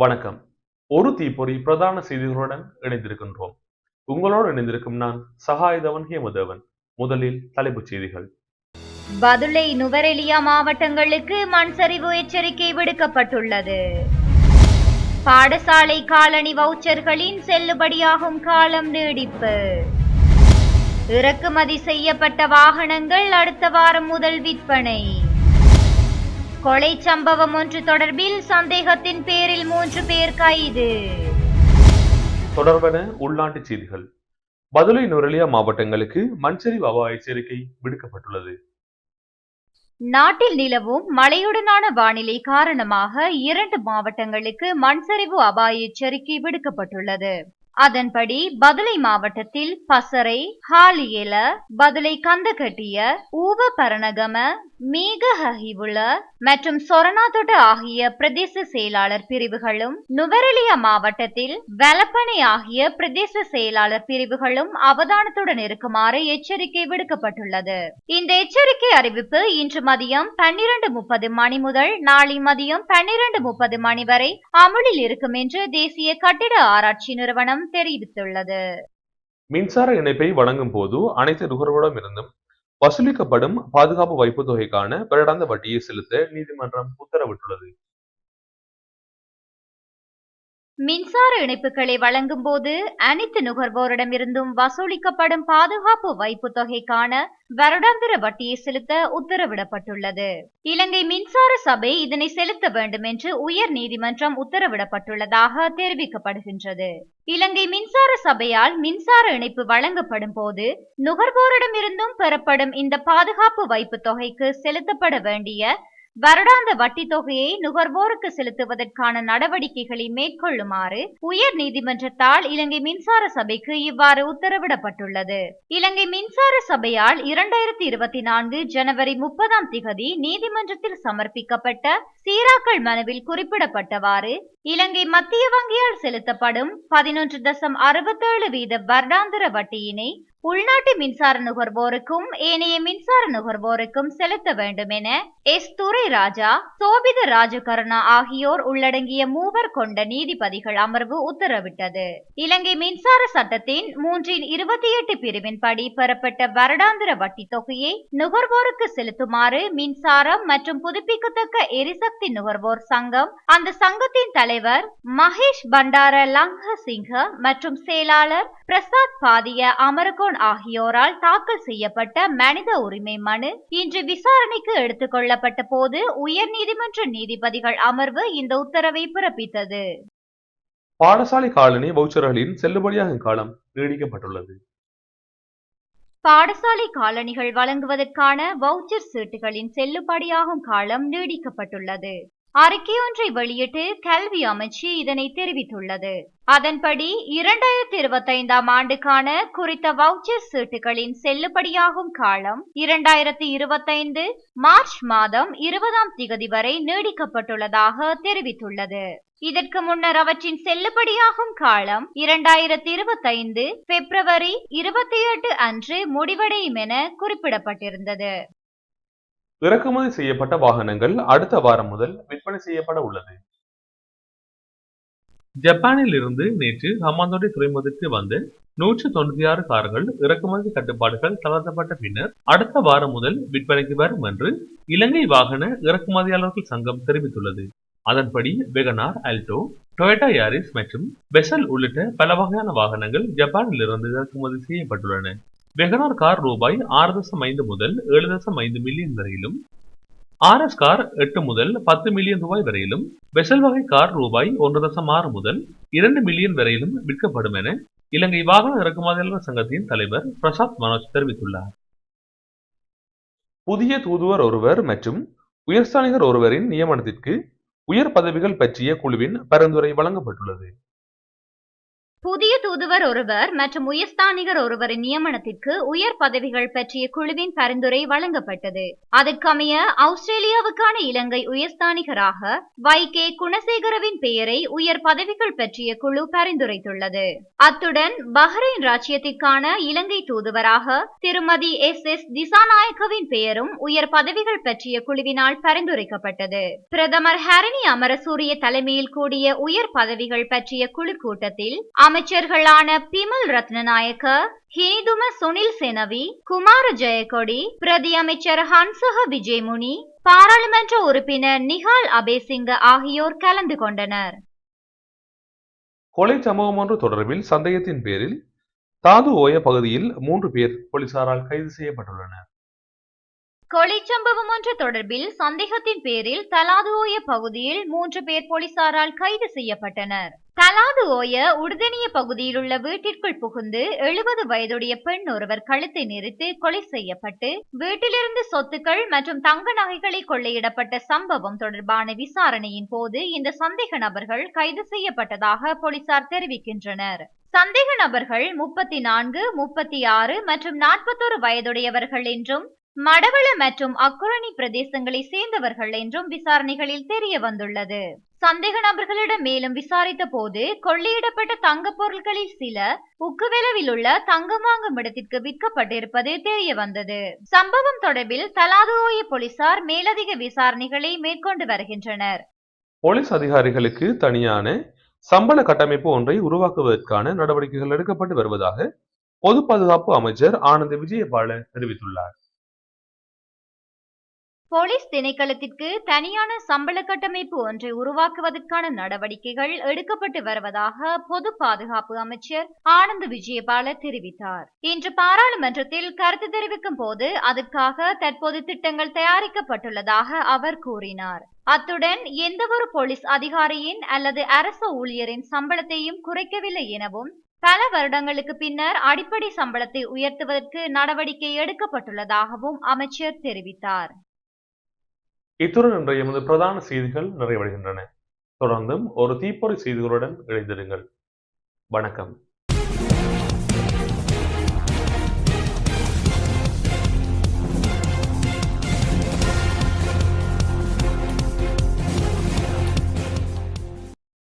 வணக்கம். ஒரு தீப்பொறி பிரதான செய்திகளுடன் இணைந்திருக்கின்றோம். உங்களோடு இணைந்திருக்கும் நான் சகாயதவன் ஹேமதேவன். முதலில் தலைப்புச் செய்திகள். பதுளை நுவரெலியா மாவட்டங்களுக்கு மண் சரிவு எச்சரிக்கை விடுக்கப்பட்டுள்ளது. பாடசாலை காலணி வவுச்சர்களின் செல்லுபடியாகும் காலம் நீடிப்பு. இறக்குமதி செய்யப்பட்ட வாகனங்கள் அடுத்த வாரம் முதல் விற்பனை. கொலை சம்பவம் ஒன்று தொடர்பில் சந்தேகத்தின் பேரில் மூன்று பேர் கைது. தொடர்பென உள்நாட்டு செய்திகள். பதுளை நுரலியா மாவட்டங்களுக்கு மண்சரிவு அபாய எச்சரிக்கை விடுக்கப்பட்டுள்ளது. நாட்டில் நிலவும் மழையுடனான வானிலை காரணமாக இரண்டு மாவட்டங்களுக்கு மண்சரிவு அபாய எச்சரிக்கை விடுக்கப்பட்டுள்ளது. அதன்படி பதுளை மாவட்டத்தில் பசறை ஹாலியல பதுளை கந்தகட்டிய ஊவ பரணகம மீகஹிவுல மற்றும் சொரணாதொட ஆகிய பிரதேச செயலாளர் பிரிவுகளும் நுவரெலியா மாவட்டத்தில் வலப்பனை ஆகிய பிரதேச செயலாளர் பிரிவுகளும் அவதானத்துடன் இருக்குமாறு எச்சரிக்கை விடுக்கப்பட்டுள்ளது. இந்த எச்சரிக்கை அறிவிப்பு இன்று மதியம் பன்னிரண்டு முப்பது மணி முதல் நாளை மதியம் பன்னிரண்டு முப்பது மணி வரை அமுலில் இருக்கும் என்று தேசிய கட்டிட ஆராய்ச்சி நிறுவனம் தெரிவித்துள்ளது. மின்சார இணைப்பை வழங்கும் போது அனைத்து நுகர்வோரிடம் இருந்தும் வசூலிக்கப்படும் பாதுகாப்பு வைப்பு தொகைக்கான வருடாந்த வட்டியை செலுத்த நீதிமன்றம் உத்தரவிட்டுள்ளது. மின்சார இணைப்புகளை வழங்கும் போது அனைத்து நுகர்வோரிடமிருந்தும் வசூலிக்கப்படும் பாதுகாப்பு வைப்பு தொகைக்கான வருடாந்திர வட்டியை செலுத்த உத்தரவிடப்பட்டுள்ளது. இலங்கை மின்சார சபை இதனை செலுத்த வேண்டும் என்று உயர் நீதிமன்றம் உத்தரவிடப்பட்டுள்ளதாக தெரிவிக்கப்படுகின்றது. இலங்கை மின்சார சபையால் மின்சார இணைப்பு வழங்கப்படும் போது நுகர்வோரிடமிருந்தும் பெறப்படும் இந்த பாதுகாப்பு வைப்பு தொகைக்கு செலுத்தப்பட வேண்டிய வருடாந்த வட்டி தொகையை நுகர்வோருக்கு செலுத்துவதற்கான நடவடிக்கைகளை மேற்கொள்ளுமாறு உயர் நீதிமன்றத்தால் இலங்கை மின்சார சபைக்கு இவ்வாறு உத்தரவிடப்பட்டுள்ளது. இலங்கை மின்சார சபையால் இரண்டாயிரத்தி இருபத்தி நான்கு ஜனவரி முப்பதாம் திகதி நீதிமன்றத்தில் சமர்ப்பிக்கப்பட்ட சீராக்கள் மனுவில் குறிப்பிடப்பட்டவாறு இலங்கை மத்திய வங்கியால் செலுத்தப்படும் பதினொன்று தசம் அறுபத்தேழு வீத வருடாந்திர வட்டியினை உள்நாட்டு மின்சார நுகர்வோருக்கும் ஏனைய மின்சார நுகர்வோருக்கும் செலுத்த வேண்டும் என எஸ். துரை ராஜா சோபித ராஜகருணா ஆகியோர் உள்ளடங்கிய மூவர் கொண்ட நீதிபதிகள் அமர்வு உத்தரவிட்டது. இலங்கை மின்சார சட்டத்தின் மூன்றின் இருபத்தி எட்டு பிரிவின்படி பெறப்பட்ட வருடாந்திர வட்டி தொகையை நுகர்வோருக்கு செலுத்துமாறு மின்சாரம் மற்றும் புதுப்பிக்கத்தக்க எரிசக்தி நுகர்வோர் சங்கம் அந்த சங்கத்தின் தலைவர் மகேஷ் பண்டார லங்க சிங்க மற்றும் செயலாளர் பிரசாத் பாதிய அமரகோன் ஆகியோரால் தாக்கல் செய்யப்பட்ட மனித உரிமை மனு இன்று விசாரணைக்கு எடுத்துக் கொள்ளப்பட்ட போது உயர் நீதிமன்ற நீதிபதிகள் அமர்வு இந்த உத்தரவை பிறப்பித்தது. பாடசாலை காலனி வவுச்சர்களின் செல்லுபடியாகும் காலம் நீடிக்கப்பட்டுள்ளது. பாடசாலை காலணிகள் வழங்குவதற்கான வவுச்சர் சீட்டுகளின் செல்லுபடியாகும் காலம் நீடிக்கப்பட்டுள்ளது. அறிக்கையொன்றை வெளியிட்டு கல்வி அமைச்சு இதனை தெரிவித்துள்ளது. அதன்படி இரண்டாயிரத்தி இருபத்தி ஐந்தாம் ஆண்டுக்கான குறித்த வவுச்சர் சீட்டுகளின் செல்லுபடியாகும் காலம் இரண்டாயிரத்தி இருபத்தைந்து மார்ச் மாதம் இருபதாம் திகதி வரை நீடிக்கப்பட்டுள்ளதாக தெரிவித்துள்ளது. இதற்கு முன்னர் அவற்றின் செல்லுபடியாகும் காலம் இரண்டாயிரத்தி இருபத்தைந்து பிப்ரவரி இருபத்தி எட்டு அன்று முடிவடையும் என குறிப்பிடப்பட்டிருந்தது. இறக்குமதி செய்யப்பட்ட வாகனங்கள் அடுத்த வாரம் முதல் விற்பனை செய்யப்பட உள்ளது. ஜப்பானில் இருந்து நேற்று ஹமாந்தோட்டை துறைமுகத்திற்கு வந்து நூற்று தொண்ணூத்தி ஆறு கார்கள் இறக்குமதி கட்டுப்பாடுகள் தளர்த்தப்பட்ட பின்னர் அடுத்த வாரம் முதல் விற்பனைக்கு வரும் என்று இலங்கை வாகன இறக்குமதியாளர்கள் சங்கம் தெரிவித்துள்ளது. அதன்படி வெகனார் அல்டோ டொயோட்டா யாரிஸ் மற்றும் பெசல் உள்ளிட்ட பல வகையான வாகனங்கள் ஜப்பானில் இருந்து இறக்குமதி செய்யப்பட்டுள்ளன. வெகனார் கார் ரூபாய் ஆறு தசம் ஐந்து முதல் ஏழு தசம் ஐந்து மில்லியன் வரையிலும் ஆர்எஸ் கார் எட்டு முதல் பத்து மில்லியன் ரூபாய் வரையிலும் வெசல் வகை கார் ரூபாய் ஒன்று தசம் ஆறு முதல் இரண்டு மில்லியன் வரையிலும் விற்கப்படும் என இலங்கை வாகன இறக்குமதியாளர் சங்கத்தின் தலைவர் பிரசாத் மனோஜ் தெரிவித்துள்ளார். புதிய தூதுவர் ஒருவர் மற்றும் உயர்ஸ்தானிகர் ஒருவரின் நியமனத்திற்கு உயர் பதவிகள் பற்றிய குழுவின் பரிந்துரை வழங்கப்பட்டுள்ளது. புதிய தூதுவர் ஒருவர் மற்றும் உயர்ஸ்தானிகர் ஒருவரின் நியமனத்திற்கு உயர் பதவிகள் பற்றிய குழுவின் பரிந்துரை வழங்கப்பட்டது. அதற்கமைய ஆஸ்திரேலியாவுக்கான இலங்கை உயர்ஸ்தானிகராக வை. கே. குணசேகரவின் பெயரை உயர் பதவிகள் பற்றிய குழு பரிந்துரைத்துள்ளது. அத்துடன் பஹ்ரைன் ராஜ்யத்திற்கான இலங்கை தூதுவராக திருமதி எஸ். எஸ். திசாநாயக்கவின் பெயரும் உயர் பதவிகள் பற்றிய குழுவினால் பரிந்துரைக்கப்பட்டது. பிரதமர் ஹரணி அமரசூரிய தலைமையில் கூடிய உயர் பதவிகள் பற்றிய குழு கூட்டத்தில் அமைச்சர்களான பிமல் ரத்னநாயக்க ஹினிதும சுனில் செனவி குமார ஜெயக்கொடி பிரதி அமைச்சர் ஹன்சக விஜயமுனி பாராளுமன்ற உறுப்பினர் நிஹால் அபேசிங்க ஆகியோர் கலந்து கொண்டனர். கொலை சம்பவம் ஒன்று தொடர்பில் சந்தேகத்தின் பேரில் தாது ஓய பகுதியில் மூன்று பேர் போலீசாரால் கைது செய்யப்பட்டுள்ளனர். கொலை சம்பவம் ஒன்று தொடர்பில் சந்தேகத்தின் பேரில் தலாது ஓய பகுதியில் மூன்று பேர் போலீசாரால் கைது செய்யப்பட்டனர். தலாது ஓய உடுதனிய பகுதியில் உள்ள வீட்டிற்குள் புகுந்து எழுபது வயதுடைய பெண் ஒருவர் கழுத்தை நெரித்து கொலை செய்யப்பட்டு வீட்டிலிருந்து சொத்துக்கள் மற்றும் தங்க நகைகளை கொள்ளையிடப்பட்ட சம்பவம் தொடர்பான விசாரணையின் போது இந்த சந்தேக நபர்கள் கைது செய்யப்பட்டதாக போலீசார் தெரிவிக்கின்றனர். சந்தேக நபர்கள் முப்பத்தி நான்கு முப்பத்தி ஆறு மற்றும் நாற்பத்தோரு வயதுடையவர்கள் என்றும் மடவள மற்றும் அக்குரணி பிரதேசங்களை சேர்ந்தவர்கள் என்றும் விசாரணைகளில் தெரிய வந்துள்ளது சந்தேக நபர்களிடம் மேலும் விசாரித்த போது கொள்ளையிடப்பட்ட தங்க பொருட்களில் சில உக்குவெளவில் உள்ள தங்கம் வாங்கும் இடத்திற்கு விற்கப்பட்டிருப்பது தெரிய வந்தது. சம்பவம் தொடர்பில் தலாதுவோய போலீசார் மேலதிக விசாரணைகளை மேற்கொண்டு வருகின்றனர். போலீஸ் அதிகாரிகளுக்கு தனியான சம்பள கட்டமைப்பு ஒன்றை உருவாக்குவதற்கான நடவடிக்கைகள் எடுக்கப்பட்டு வருவதாக பொது பாதுகாப்பு அமைச்சர் ஆனந்த் விஜயபால தெரிவித்துள்ளார். போலீஸ் திணைக்களத்திற்கு தனியான சம்பள கட்டமைப்பு ஒன்றை உருவாக்குவதற்கான நடவடிக்கைகள் எடுக்கப்பட்டு வருவதாக பொது பாதுகாப்பு அமைச்சர் ஆனந்த் விஜயபால தெரிவித்தார். இன்று பாராளுமன்றத்தில் கருத்து தெரிவிக்கும் போது அதற்காக தற்போது திட்டங்கள் தயாரிக்கப்பட்டுள்ளதாக அவர் கூறினார். அத்துடன் எந்தவொரு போலீஸ் அதிகாரியின் அல்லது அரசு ஊழியரின் சம்பளத்தையும் குறைக்கவில்லை எனவும் பல வருடங்களுக்கு பின்னர் அடிப்படை சம்பளத்தை உயர்த்துவதற்கு நடவடிக்கை எடுக்கப்பட்டுள்ளதாகவும் அமைச்சர் தெரிவித்தார். இத்துடன் இன்றைய எமது பிரதான செய்திகள் நிறைவடைகின்றன. தொடர்ந்தும் ஒரு தீப்பொறி செய்திகளுடன் இணைந்திருங்கள். வணக்கம்.